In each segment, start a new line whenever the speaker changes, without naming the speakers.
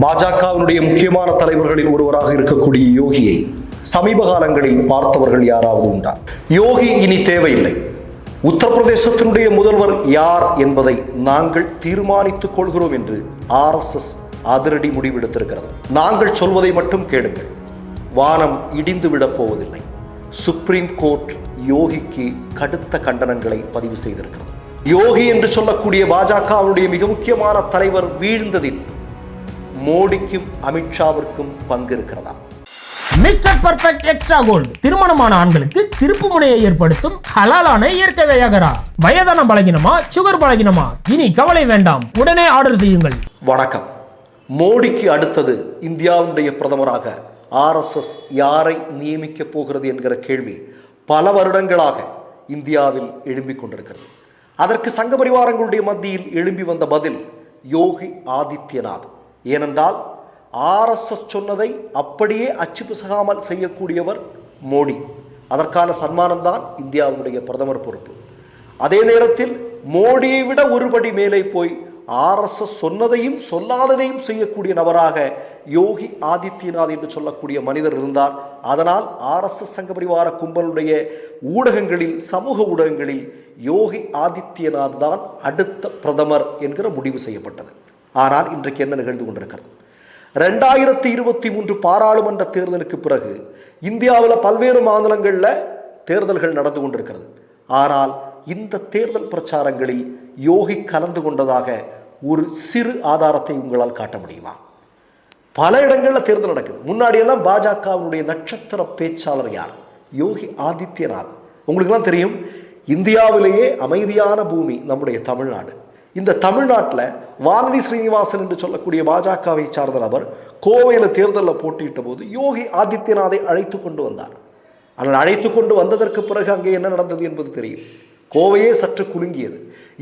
பாஜகவினுடைய முக்கியமான தலைவர்களில் ஒருவராக இருக்கக்கூடிய யோகியை சமீப காலங்களில் பார்த்தவர்கள் யாராவது உண்டா? யோகி இனி தேவையில்லை. உத்தரப்பிரதேசத்தினுடைய முதல்வர் யார் என்பதை நாங்கள் தீர்மானித்துக் கொள்கிறோம் என்று ஆர்எஸ்எஸ் அதிரடி முடிவெடுத்திருக்கிறது. நாங்கள் சொல்வதை மட்டும் கேளுங்கள். வானம் இடிந்து விடப் போவதில்லை. சுப்ரீம் கோர்ட் யோகிக்கு கடுத்த கண்டனங்களை பதிவு செய்திருக்கிறது. யோகி என்று சொல்லக்கூடிய பாஜகவுடைய மிக முக்கியமான தலைவர் வீழ்ந்ததில் மோடிக்கும் அமித்ஷாவிற்கும் பங்கு இருக்கிறதா
மிஸ்டர் பர்ஃபெக்ட் எக்ஸ்ட்ரா கோல்டு. திருமணமான ஆண்களுக்கு திருப்பு முனையை ஏற்படுத்தும் ஹலாலான இயற்கை வியாகரா. வயதான பலகினமா சுகர் பலகினமா? இனி கவலை வேண்டாம். உடனே ஆர்டர் செய்யுங்கள்.
வணக்கம். மோடிக்கு அடுத்தது இந்தியாவுடைய பிரதமராக ஆர்எஸ்எஸ் யாரை நியமிக்கப் போகிறது என்கிற கேள்வி பல வருடங்களாக இந்தியாவில் எழும்பிக் கொண்டிருக்கிறது. அதற்கு சங்க பரிவாரங்களுடைய மத்தியில் எழும்பி வந்த பதில் யோகி ஆதித்யநாத். ஏனென்றால் ஆர்எஸ்எஸ் சொன்னதை அப்படியே அச்சு பிசகாமல் செய்யக்கூடியவர் மோடி. அதற்கான சன்மானம்தான் இந்தியாவுடைய பிரதமர் பொறுப்பு. அதே நேரத்தில் மோடியை விட ஒருபடி மேலே போய் ஆர்எஸ்எஸ் சொன்னதையும் சொல்லாததையும் செய்யக்கூடிய நபராக யோகி ஆதித்யநாத் என்று சொல்லக்கூடிய மனிதர் இருந்தார். அதனால் ஆர்எஸ்எஸ் சங்க பரிவார கும்பலுடைய ஊடகங்களில் சமூக ஊடகங்களில் யோகி ஆதித்யநாத் தான் அடுத்த பிரதமர் என்கிற முடிவு செய்யப்பட்டது. ஆனால் இன்றைக்கு என்ன நிகழ்ந்து கொண்டிருக்கிறது? ரெண்டாயிரத்தி இருபத்தி மூன்று பாராளுமன்ற தேர்தலுக்கு பிறகு இந்தியாவில் பல்வேறு மாநிலங்களில் தேர்தல்கள் நடந்து கொண்டிருக்கிறது. ஆனால் இந்த தேர்தல் பிரச்சாரங்களில் யோகி கலந்து கொண்டதாக ஒரு சிறு ஆதாரத்தை உங்களால் காட்ட முடியுமா? பல இடங்களில் தேர்தல் நடக்குது. முன்னாடியெல்லாம் பாஜகவினுடைய நட்சத்திர பேச்சாளர் யார்? யோகி ஆதித்யநாத். உங்களுக்கெல்லாம் தெரியும் இந்தியாவிலேயே அமைதியான பூமி நம்முடைய தமிழ்நாடு. இந்த தமிழ்நாட்டில் வானதி ஸ்ரீனிவாசன் என்று சொல்லக்கூடிய பாஜகவை சார்ந்த நபர் கோவையில் தேர்தலில் போட்டியிட்ட போது யோகி ஆதித்யநாதை அழைத்து கொண்டு வந்தார். ஆனால் அழைத்து கொண்டு வந்ததற்கு பிறகு அங்கே என்ன நடந்தது என்பது தெரியும் கோவையே சற்று குலுங்கியது.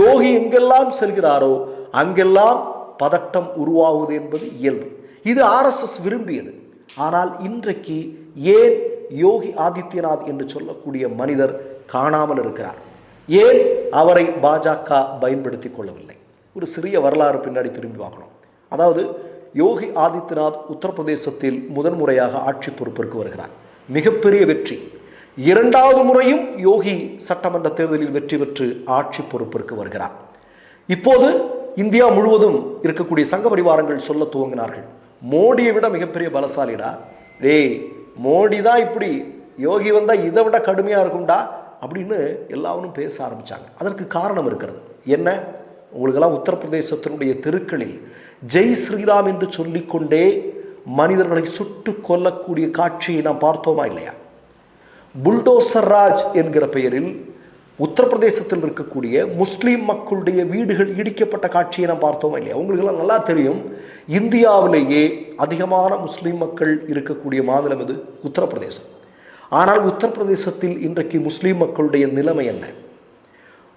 யோகி எங்கெல்லாம் செல்கிறாரோ அங்கெல்லாம் பதட்டம் உருவாகுது என்பது இயல்பு. இது ஆர்எஸ்எஸ் விரும்பியது. ஆனால் இன்றைக்கு ஏன் யோகி ஆதித்யநாத் என்று சொல்லக்கூடிய மனிதர் காணாமல் இருக்கிறார்? ஏன் அவரை பாஜக பயன்படுத்தி கொள்ளவில்லை? ஒரு சிறிய வரலாறு பின்னாடி திரும்பி பார்க்கணும். அதாவது யோகி ஆதித்யநாத் உத்தரப்பிரதேசத்தில் முதன் முறையாக ஆட்சி பொறுப்பிற்கு வருகிறார். மிகப்பெரிய வெற்றி. இரண்டாவது முறையும் யோகி சட்டமன்ற தேர்தலில் வெற்றி பெற்று ஆட்சி பொறுப்பிற்கு வருகிறார். இப்போது இந்தியா முழுவதும் இருக்கக்கூடிய சங்க பரிவாரங்கள் சொல்ல துவங்கினார்கள். மோடியை விட மிகப்பெரிய பலசாலிடா? டேய் மோடி தான் இப்படி. யோகி வந்தால் இதை விட கடுமையாக இருக்கும்டா. அப்படின்னு எல்லாரும் பேச ஆரம்பித்தாங்க அதற்கு காரணம் இருக்கிறது. என்ன? உங்களுக்கெல்லாம் உத்தரப்பிரதேசத்தினுடைய தெருக்களில் ஜெய் ஸ்ரீராம் என்று சொல்லிக்கொண்டே மனிதர்களை சுட்டு கொல்லக்கூடிய காட்சியை நாம் பார்த்தோமா இல்லையா? புல்டோசர் ராஜ் என்கிற பெயரில் உத்தரப்பிரதேசத்தில் இருக்கக்கூடிய முஸ்லீம் மக்களுடைய வீடுகள் இடிக்கப்பட்ட காட்சியை நாம் பார்த்தோமா இல்லையா? உங்களுக்கெல்லாம் நல்லா தெரியும். இந்தியாவிலேயே அதிகமான முஸ்லீம் மக்கள் இருக்கக்கூடிய மாநிலம் இது உத்தரப்பிரதேசம். ஆனால் உத்தரப்பிரதேசத்தில் இன்றைக்கு முஸ்லீம் மக்களுடைய நிலைமை என்ன?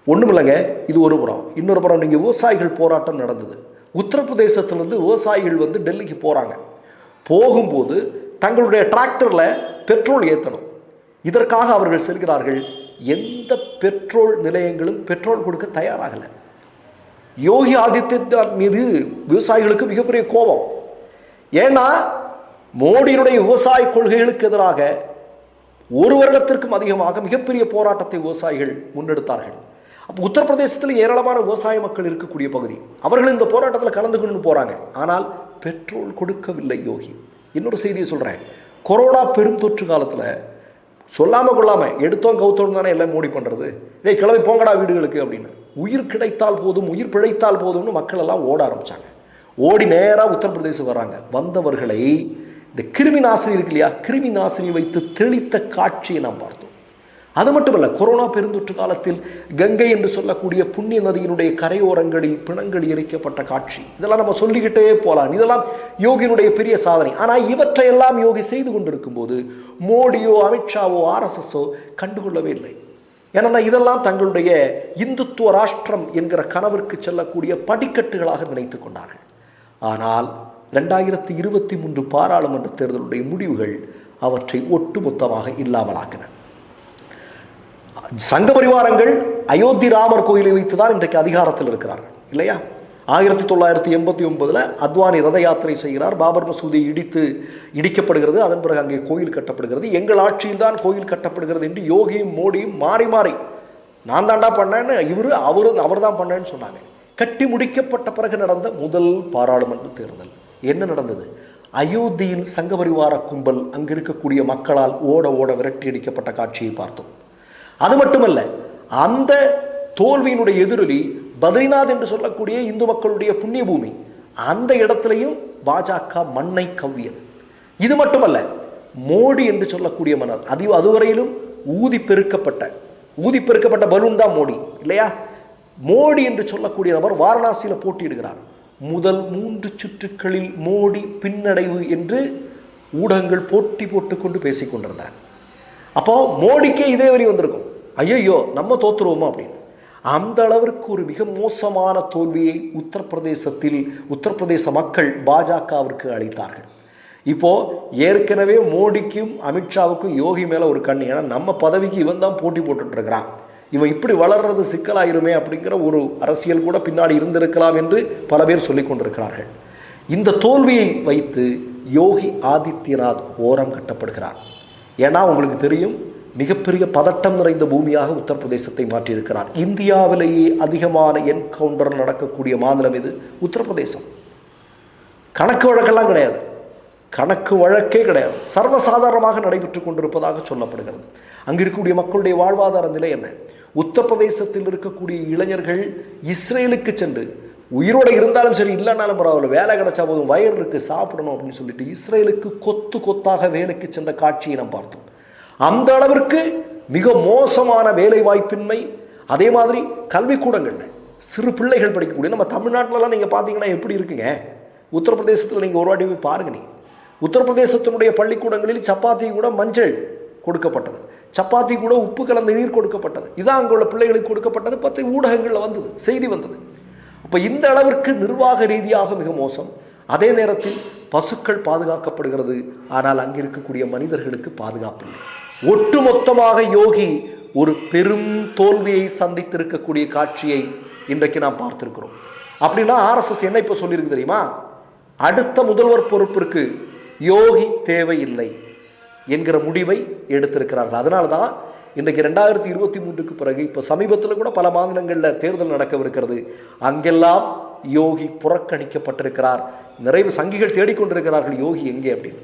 ஒன்றும் இல்லைங்க இது ஒரு புறம். இன்னொரு புறம் நீங்கள் விவசாயிகள் போராட்டம் நடந்தது. உத்தரப்பிரதேசத்திலிருந்து விவசாயிகள் வந்து டெல்லிக்கு போகிறாங்க போகும்போது தங்களுடைய டிராக்டரில் பெட்ரோல் ஏற்றணும் இதற்காக அவர்கள் செல்கிறார்கள். எந்த பெட்ரோல் நிலையங்களும் பெட்ரோல் கொடுக்க தயாராகலை. யோகி ஆதித்யநாத் மீது விவசாயிகளுக்கு மிகப்பெரிய கோபம். ஏன்னா மோடியினுடைய விவசாய கொள்கைகளுக்கு எதிராக ஒரு வருடத்திற்கும் அதிகமாக மிகப்பெரிய போராட்டத்தை விவசாயிகள் முன்னெடுத்தார்கள். அப்போ உத்தரப்பிரதேசத்தில் ஏராளமான விவசாய மக்கள் இருக்கக்கூடிய பகுதி. அவர்கள் இந்த போராட்டத்தில் கலந்து கொண்டு போகிறாங்க ஆனால் பெட்ரோல் கொடுக்கவில்லை யோகி. இன்னொரு செய்தியை சொல்கிறேன் கொரோனா பெரும் தொற்று காலத்தில் சொல்லாமல் கொள்ளாமல் எடுத்தோம் கவுத்தோம் தானே எல்லாம் மோடி பண்ணுறது டேய் கிளம்பி போங்கடா வீடுகளுக்கு அப்படின்னு. உயிர் கிடைத்தால் போதும் உயிர் பிழைத்தால் போதும்னு மக்கள் எல்லாம் ஓட ஆரம்பித்தாங்க ஓடி நேராக உத்தரப்பிரதேசம் வராங்க. வந்தவர்களை இந்த கிருமி நாசினி இருக்கு இல்லையா? கிருமி நாசினி வைத்து தெளித்த காட்சியை நாம் பார்த்தோம். அது மட்டுமல்ல கொரோனா பெருந்தொற்று காலத்தில் கங்கை என்று சொல்லக்கூடிய புண்ணிய நதியினுடைய கரையோரங்களில் பிணங்கள் எரிக்கப்பட்ட காட்சி. இதெல்லாம் நம்ம சொல்லிக்கிட்டே போகலாம். இதெல்லாம் யோகியினுடைய பெரிய சாதனை. ஆனால் இவற்றையெல்லாம் யோகி செய்து கொண்டிருக்கும் போது மோடியோ அமித்ஷாவோ ஆர்எஸ்எஸ்ஸோ கண்டுகொள்ளவே இல்லை. ஏன்னா இதெல்லாம் தங்களுடைய இந்துத்துவ ராஷ்டிரம் என்கிற கனவிற்கு செல்லக்கூடிய படிக்கட்டுகளாக நினைத்து கொண்டார்கள். ஆனால் ரெண்டாயிரத்தி இருபத்தி மூன்று பாராளுமன்ற தேர்தலுடைய முடிவுகள் அவற்றை ஒட்டுமொத்தமாக இல்லாமலாக்கின. சங்க பரிவாரங்கள் அயோத்தி ராமர் கோயிலை வைத்து தான் இன்றைக்கு அதிகாரத்தில் இருக்கிறார்கள் இல்லையா? ஆயிரத்தி தொள்ளாயிரத்தி எண்பத்தி ஒன்பதில் அத்வானி ரத யாத்திரை செய்கிறார் பாபர் மசூதி இடித்து இடிக்கப்படுகிறது அதன் பிறகு அங்கே கோயில் கட்டப்படுகிறது. எங்கள் ஆட்சியில் தான் கோயில் கட்டப்படுகிறது என்று யோகியும் மோடியும் மாறி மாறி நான் தாண்டா பண்ணேன்னு இவரு அவரு அவர் தான் பண்ணேன்னு சொன்னாங்க. கட்டி முடிக்கப்பட்ட பிறகு நடந்த முதல் பாராளுமன்ற தேர்தல். என்ன நடந்தது? அயோத்தியின் சங்கபரிவார கும்பல் அங்கு இருக்கக்கூடிய மக்களால் ஓட ஓட விரட்டி அடிக்கப்பட்ட காட்சியை பார்த்தோம். அது மட்டுமல்ல அந்த தோல்வியினுடைய எதிரொலி பத்ரிநாத் என்று சொல்லக்கூடிய இந்து மக்களுடைய புண்ணிய பூமி அந்த இடத்துலையும் பாஜக மண்ணை கவ்வியது. இது மட்டுமல்ல மோடி என்று சொல்லக்கூடிய மன்னர் அது அதுவரையிலும் ஊதி பெருக்கப்பட்ட ஊதி பெருக்கப்பட்ட பலூன் தான் மோடி இல்லையா? மோடி என்று சொல்லக்கூடிய நபர் வாரணாசியில் போட்டியிடுகிறார். முதல் மூன்று சுற்றுக்களில் மோடி பின்னடைவு என்று ஊடகங்கள் போட்டி போட்டுக்கொண்டு பேசிக் கொண்டிருந்தன. அப்போ மோடிக்கே இதே வரி வந்திருக்கும். ஐயையோ நம்ம தோத்துருவோமா அப்படின்னு. அந்த அளவிற்கு ஒரு மிக மோசமான தோல்வியை உத்தரப்பிரதேசத்தில் உத்தரப்பிரதேச மக்கள் பாஜகவிற்கு அளித்தார்கள். இப்போ ஏற்கனவே மோடிக்கும் அமித்ஷாவுக்கும் யோகி மேலே ஒரு கண் ஏன்னா நம்ம பதவிக்கு இவன் தான் போட்டி போட்டுட்ருக்கிறான் இவன் இப்படி வளர்றது சிக்கலாயிருமே அப்படிங்கிற ஒரு அரசியல் கூட பின்னாடி இருந்திருக்கலாம் என்று பல பேர் சொல்லிக் கொண்டிருக்கிறார்கள். இந்த தோல்வியை வைத்து யோகி ஆதித்யநாத் ஓரம் கட்டப்படுகிறார். ஏன்னா உங்களுக்கு தெரியும் மிகப்பெரிய பதட்டம் நிறைந்த பூமியாக உத்தரப்பிரதேசத்தை மாற்றியிருக்கிறார். இந்தியாவிலேயே அதிகமான என்கவுண்டர் நடக்கக்கூடிய மாநிலம் இது உத்தரப்பிரதேசம். கணக்கு வழக்கெல்லாம் கிடையாது. கணக்கு வழக்கே கிடையாது. சர்வசாதாரணமாக நடைபெற்று கொண்டிருப்பதாக சொல்லப்படுகிறது. அங்கு இருக்கக்கூடிய மக்களுடைய வாழ்வாதார நிலை என்ன? உத்தரப்பிரதேசத்தில் இருக்கக்கூடிய இளைஞர்கள் இஸ்ரேலுக்கு சென்று உயிரோடு இருந்தாலும் சரி இல்லைனாலும் பரவாயில்ல வேலை கிடைச்சா போதும் வயிறு இருக்கு சாப்பிடணும் அப்படின்னு சொல்லிட்டு இஸ்ரேலுக்கு கொத்து கொத்தாக வேலைக்கு சென்ற காட்சியை நாம் பார்த்தோம். அந்த அளவிற்கு மிக மோசமான வேலை வாய்ப்பின்மை அதே மாதிரி கல்விக்கூடங்கள்ல சிறு பிள்ளைகள் படிக்கக்கூடிய நம்ம தமிழ்நாட்டிலலாம் நீங்கள் பார்த்தீங்கன்னா எப்படி இருக்குங்க? உத்தரப்பிரதேசத்தில் நீங்கள் ஒரு வாட்டி போய் பாருங்க நீங்கள் உத்தரப்பிரதேசத்தினுடைய பள்ளிக்கூடங்களில் சப்பாத்தி கூட மஞ்சள் கொடுக்கப்பட்டது. சப்பாத்தி கூட உப்பு கலந்த நீர் கொடுக்கப்பட்டது. இதான் அங்கே உள்ள பிள்ளைகளுக்கு கொடுக்கப்பட்டது. பற்றி ஊடகங்களில் வந்தது செய்தி வந்தது. அப்போ இந்த அளவிற்கு நிர்வாக ரீதியாக மிக மோசம். அதே நேரத்தில் பசுக்கள் பாதுகாக்கப்படுகிறது. ஆனால் அங்கே இருக்கக்கூடிய மனிதர்களுக்கு பாதுகாப்பு ஒட்டு ஒட்டுமொத்தமாக யோகி ஒரு பெரும் தோல்வியை சந்தித்திருக்கக்கூடிய காட்சியை இன்றைக்கு நாம் பார்த்திருக்கிறோம். அப்படின்னா ஆர்எஸ்எஸ் என்ன இப்போ சொல்லியிருக்கு தெரியுமா? அடுத்த முதல்வர் பொறுப்பிற்கு யோகி தேவையில்லை என்கிற முடிவை எடுத்திருக்கிறார்கள். அதனால தான் இன்றைக்கு ரெண்டாயிரத்தி இருபத்தி மூன்றுக்கு பிறகு இப்போ சமீபத்தில் கூட பல மாநிலங்களில் தேர்தல் நடக்கவிருக்கிறது. அங்கெல்லாம் யோகி புறக்கணிக்கப்பட்டிருக்கிறார். நிறைவு சங்கிகள் தேடிக்கொண்டிருக்கிறார்கள் யோகி எங்கே அப்படின்னு.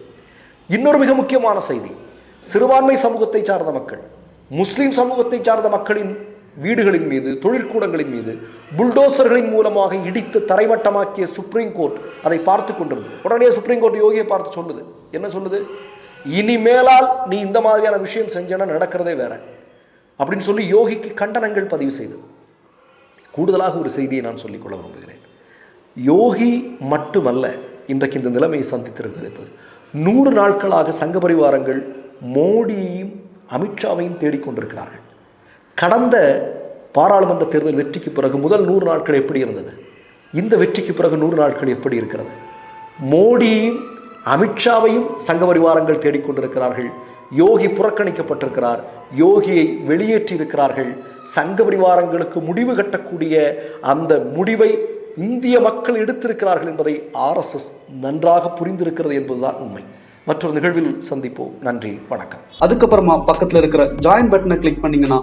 இன்னொரு மிக முக்கியமான செய்தி. சிறுபான்மை சமூகத்தை சார்ந்த மக்கள் முஸ்லீம் சமூகத்தை சார்ந்த மக்களின் வீடுகளின் மீது தொழிற்கூடங்களின் மீது புல்டோசர்களின் மூலமாக இடித்து தரைமட்டமாக்கிய சுப்ரீம் கோர்ட் அதை பார்த்து கொண்டிருந்தது. உடனே சுப்ரீம் கோர்ட் யோகியை பார்த்து சொல்லுது என்ன சொல்லுது இனிமேலால் நீ இந்த மாதிரியான விஷயம் செஞ்சேன்னா நடக்கிறதே வேற. அப்படின்னு சொல்லி யோகிக்கு கண்டனங்கள் பதிவு செய்தது. கூடுதலாக ஒரு செய்தியை நான் சொல்லிக்கொள்ள விரும்புகிறேன். யோகி மட்டுமல்ல இன்றைக்கு இந்த நிலைமையை சந்தித்திருக்கிறது என்பது. நூறு நாட்களாக சங்க பரிவாரங்கள் மோடியையும் அமித்ஷாவையும் தேடிக்கொண்டிருக்கிறார்கள் கடந்த பாராளுமன்ற தேர்தல் வெற்றிக்கு பிறகு முதல் நூறு நாட்கள் எப்படி இருந்தது? இந்த வெற்றிக்கு பிறகு நூறு நாட்கள் எப்படி இருக்கிறது? மோடியும் அமித்ஷாவையும் சங்க பரிவாரங்கள் தேடிக்கொண்டிருக்கிறார்கள். யோகி புறக்கணிக்கப்பட்டிருக்கிறார். யோகியை வெளியேற்றி இருக்கிறார்கள் சங்க பரிவாரங்களுக்கு முடிவு கட்டக்கூடிய அந்த முடிவை இந்திய மக்கள் எடுத்திருக்கிறார்கள் என்பதை ஆர்எஸ்எஸ் நன்றாக புரிந்திருக்கிறது என்பதுதான் உண்மை. மற்றொரு நிகழ்வில் சந்திப்போம். நன்றி. வணக்கம்.
அதுக்கப்புறமா பக்கத்தில் இருக்கிற ஜாயின் பட்டனை கிளிக் பண்ணீங்கன்னா